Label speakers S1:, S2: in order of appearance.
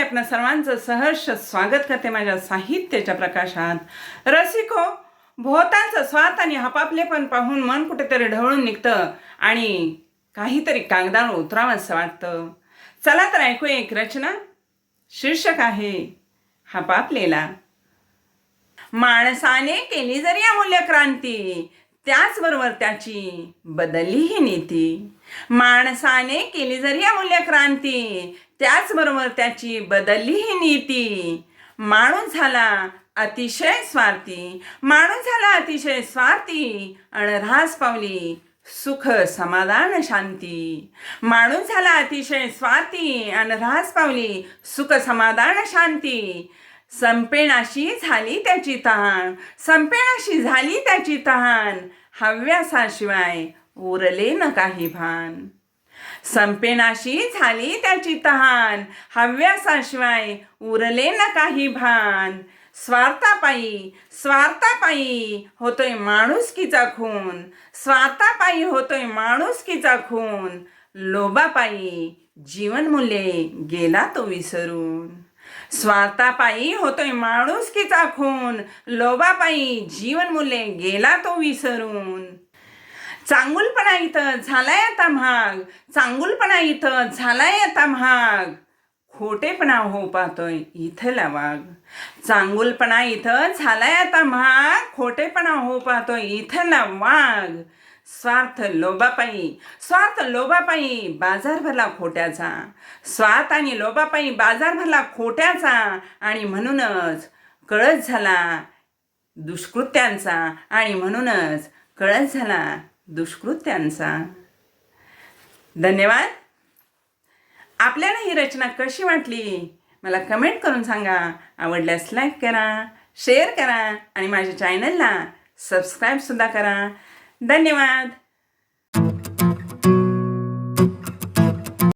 S1: आपणा सर्वांचं सहर्ष स्वागत करते माझ्या साहित्याच्या प्रकाशात. रसिको भोवतालचं स्वार्थ आणि हपापलेपण पाहून मन कुठेतरी ढवळून निघतं आणि काहीतरी कागदावर उतरावंसं वाटतं. चला तर ऐकू एक रचना. शीर्षक आहे हपापलेला माणसाने केली जरी अमूल्य क्रांती त्याचबरोबर त्याची बदलली ही नीती. माणसाने केली जरी अमूल्य क्रांती त्याचबरोबर त्याची बदलली ही नीती. माणूस झाला अतिशय स्वार्थी माणूस झाला अतिशय स्वार्थी अणरास पावली सुख समाधान शांती. माणूस झाला अतिशय स्वार्थी आणि रास पावली सुख समाधान शांती. संपेणाशी झाली त्याची तहान संपेणाशी झाली त्याची तहान हव्यासाशिवाय उरले न काही भान. संपेनाशी झाली त्याची तहान. हव्यासाशिवाय उरले न काही भान. स्वार्थापायी स्वार्थापायी होतोय माणुसकीचा खून. स्वार्थापायी होतोय माणुसकीचा खून. लोभापायी जीवनमूल्ये गेला तो विसरून. स्वार्थापायी होतोय माणुसकीचा खून. लोभापायी जीवनमूल्ये गेला तो विसरून. चांगुलपणा इथं झालाय आता महाग. चांगुलपणा इथं झालाय आता महाग. खोटेपणा हो पाहतोय इथला वाघ चांगुलपणा इथं झालाय आता महाग. खोटेपणा हो पाहतोय इथला वाघ स्वार्थ लोबापाई. स्वार्थ लोबापाई बाजार भरला खोट्याचा. स्वार्थ आणि लोबापायी बाजार भरला खोट्याचा. आणि म्हणूनच कळस झाला दुष्कृत्यांचा. आणि म्हणूनच कळस झाला दुष्कृत्यांचा. धन्यवाद. आपल्याला ही रचना कशी वाटली? मला कमेंट करून सांगा. आवडल्यास लाईक करा शेअर करा आणि माझ्या चॅनलला सबस्क्राईबसुद्धा करा. धन्यवाद.